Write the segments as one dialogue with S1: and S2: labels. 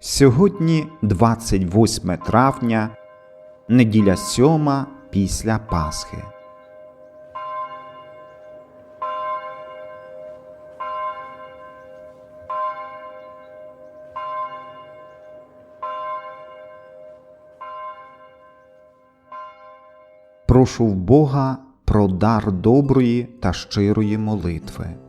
S1: Сьогодні 28 травня, неділя сьома після Пасхи. Прошу в Бога про дар доброї та щирої молитви.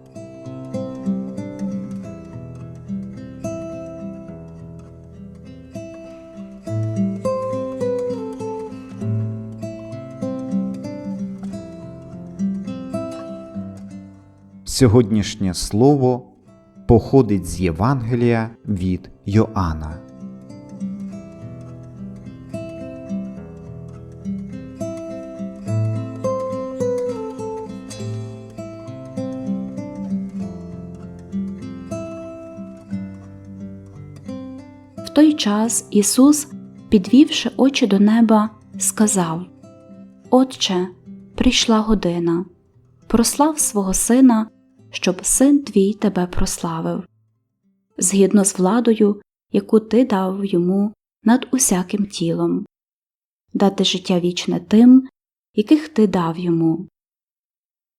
S1: Сьогоднішнє слово походить з Євангелія від Йоанна.
S2: В той час Ісус, підвівши очі до неба, сказав: Отче, прийшла година, прослав свого Сина, щоб син твій тебе прославив, згідно з владою, яку ти дав йому над усяким тілом, дати життя вічне тим, яких ти дав йому.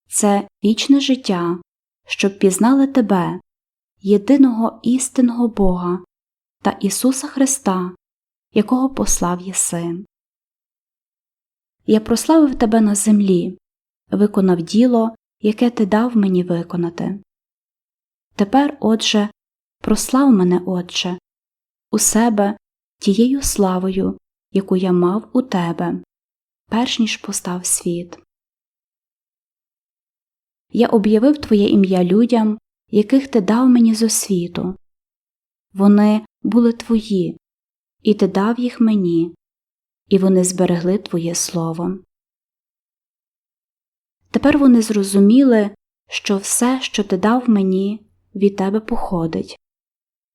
S2: Це вічне життя, щоб пізнали тебе, єдиного істинного Бога та Ісуса Христа, якого послав єси. Я прославив тебе на землі, виконав діло, яке ти дав мені виконати. Тепер, Отже, прослав мене, Отче, у себе тією славою, яку я мав у тебе, перш ніж постав світ. Я об'явив Твоє ім'я людям, яких ти дав мені з освіту. Вони були твої, і ти дав їх мені, і вони зберегли Твоє Слово. Тепер вони зрозуміли, що все, що ти дав мені, від тебе походить.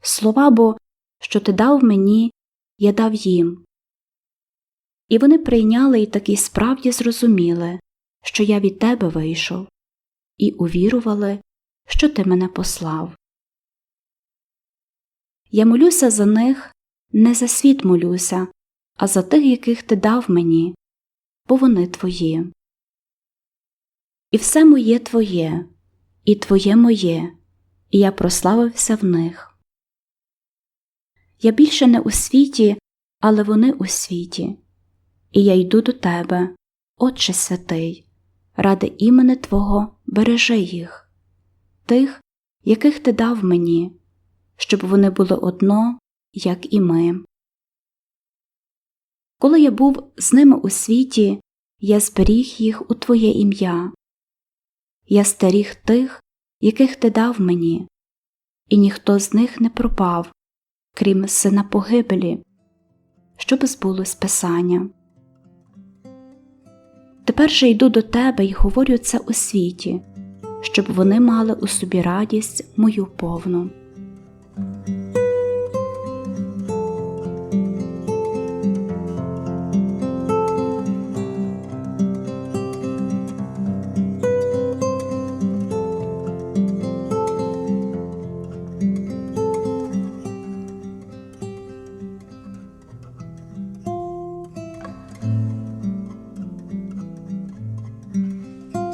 S2: Слова бо, що ти дав мені, я дав їм. І вони прийняли і таки справді зрозуміли, що я від тебе вийшов, і увірували, що ти мене послав. Я молюся за них, не за світ молюся, а за тих, яких ти дав мені, бо вони твої. І все моє твоє, і твоє моє, і я прославився в них. Я більше не у світі, але вони у світі, і я йду до тебе, Отче святий, ради імени Твого бережи їх, тих, яких ти дав мені, щоб вони були одно, як і ми. Коли я був з ними у світі, я зберіг їх у Твоє ім'я. Я старіх тих, яких ти дав мені, і ніхто з них не пропав, крім сина погибелі, щоб збулось Писання. Тепер же йду до тебе і говорю це у світі, щоб вони мали у собі радість мою повну.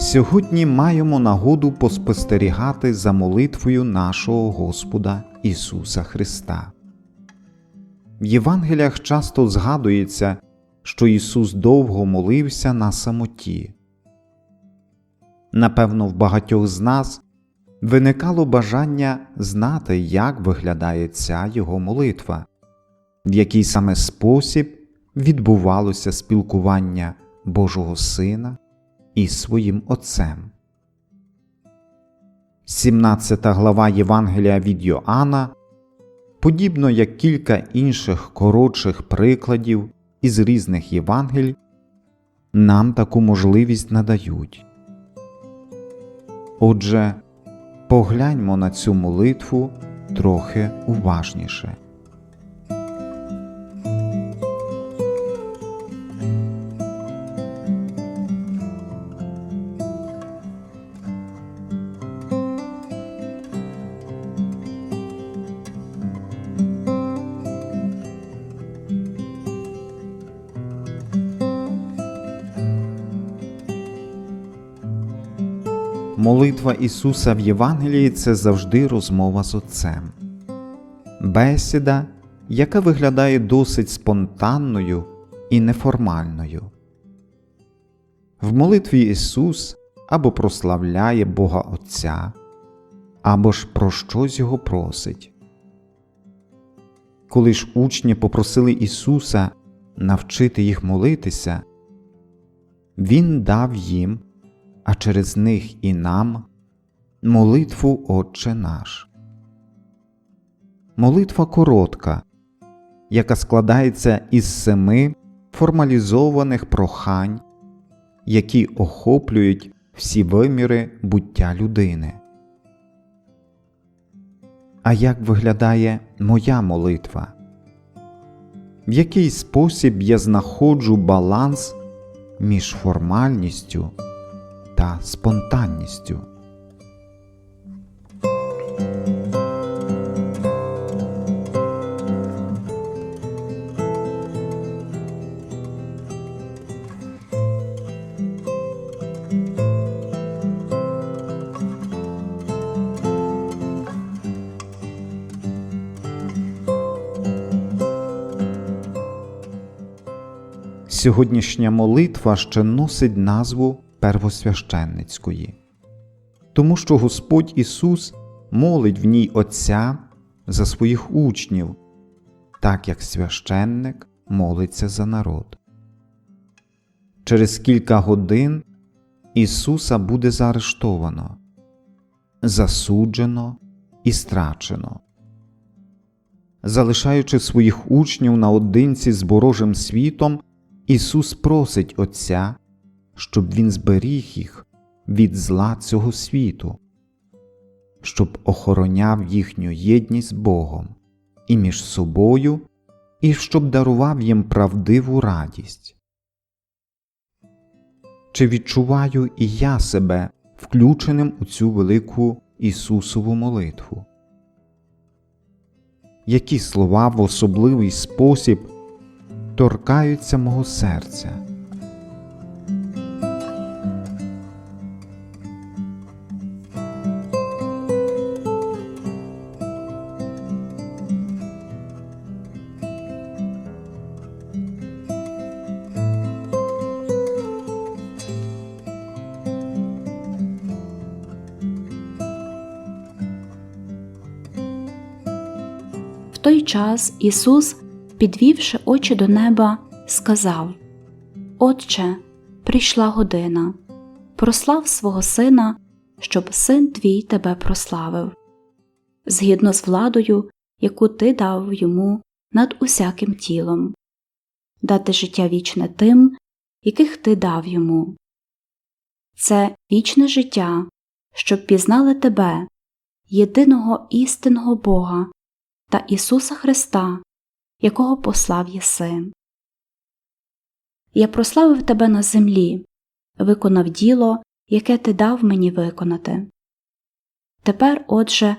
S1: Сьогодні маємо нагоду поспостерігати за молитвою нашого Господа Ісуса Христа. В Євангеліях часто згадується, що Ісус довго молився на самоті. Напевно, в багатьох з нас виникало бажання знати, як виглядає ця Його молитва, в який саме спосіб відбувалося спілкування Божого Сина із своїм Отцем. 17 глава Євангелія від Йоанна, подібно як кілька інших коротших прикладів із різних Євангель, нам таку можливість надають. Отже, погляньмо на цю молитву трохи уважніше. Молитва Ісуса в Євангелії це завжди розмова з Отцем. Бесіда, яка виглядає досить спонтанною і неформальною. В молитві Ісус або прославляє Бога Отця, або ж про щось Його просить. Коли ж учні попросили Ісуса навчити їх молитися, Він дав їм, а через них і нам, молитву Отче наш. Молитва коротка, яка складається із семи формалізованих прохань, які охоплюють всі виміри буття людини. А як виглядає моя молитва? В який спосіб я знаходжу баланс між формальністю та спонтанністю? Сьогоднішня молитва ще носить назву первосвященницької, тому що Господь Ісус молить в ній Отця за своїх учнів, так як священник молиться за народ. Через кілька годин Ісуса буде заарештовано, засуджено і страчено. Залишаючи своїх учнів наодинці з ворожим світом, Ісус просить Отця, щоб Він зберіг їх від зла цього світу, щоб охороняв їхню єдність з Богом і між собою, і щоб дарував їм правдиву радість. Чи відчуваю і я себе включеним у цю велику Ісусову молитву? Які слова в особливий спосіб торкаються мого серця?
S2: Той час Ісус, підвівши очі до неба, сказав Отче, прийшла година, прослав свого сина, щоб син твій тебе прославив, згідно з владою, яку ти дав йому над усяким тілом, дати життя вічне тим, яких ти дав йому. Це вічне життя, щоб пізнали тебе, єдиного істинного Бога та Ісуса Христа, якого послав єси. Я прославив тебе на землі, виконав діло, яке ти дав мені виконати. Тепер, Отже,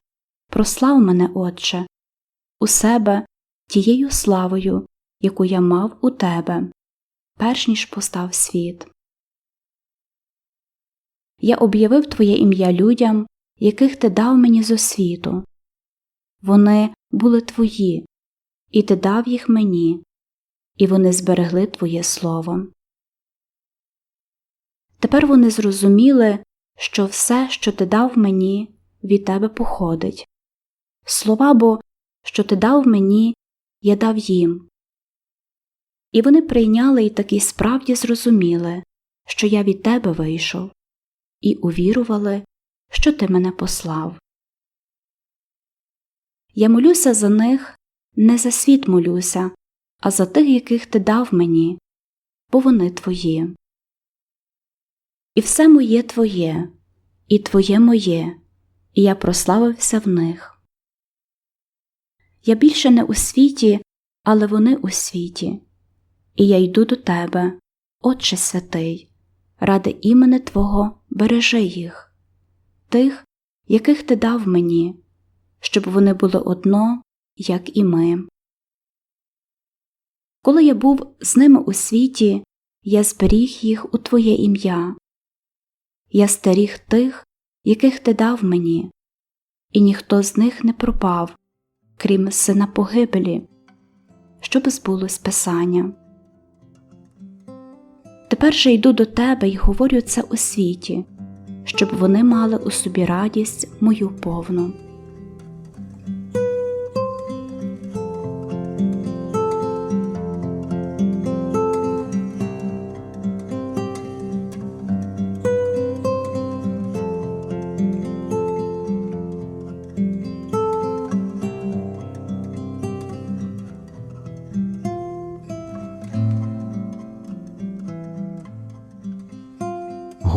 S2: прослав мене, Отче, у себе тією славою, яку я мав у тебе, перш ніж постав світ. Я об'явив Твоє ім'я людям, яких ти дав мені з освіту. Вони були твої, і ти дав їх мені, і вони зберегли Твоє Слово. Тепер вони зрозуміли, що все, що ти дав мені, від тебе походить. Слова бо, що ти дав мені, я дав їм. І вони прийняли і таки справді зрозуміли, що я від тебе вийшов, і увірували, що ти мене послав. Я молюся за них, не за світ молюся, а за тих, яких ти дав мені, бо вони твої. І все моє твоє, і твоє моє, і я прославився в них. Я більше не у світі, але вони у світі, і я йду до тебе, Отче святий, ради імени Твого бережи їх, тих, яких ти дав мені, щоб вони були одно, як і ми. Коли я був з ними у світі, я зберіг їх у Твоє ім'я. Я стеріг тих, яких ти дав мені, і ніхто з них не пропав, крім сина погибелі, щоб збулось Писання. Тепер же йду до тебе і говорю це у світі, щоб вони мали у собі радість мою повну.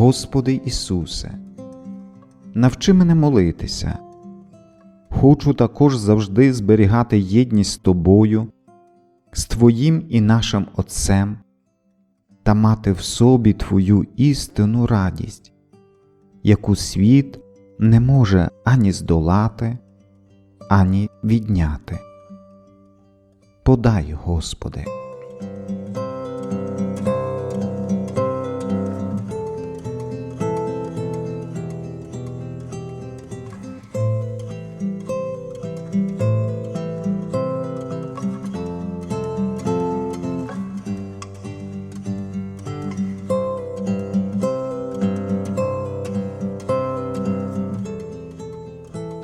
S1: Господи Ісусе, навчи мене молитися. Хочу також завжди зберігати єдність з Тобою, з Твоїм і нашим Отцем та мати в собі Твою істинну радість, яку світ не може ані здолати, ані відняти. Подай, Господи.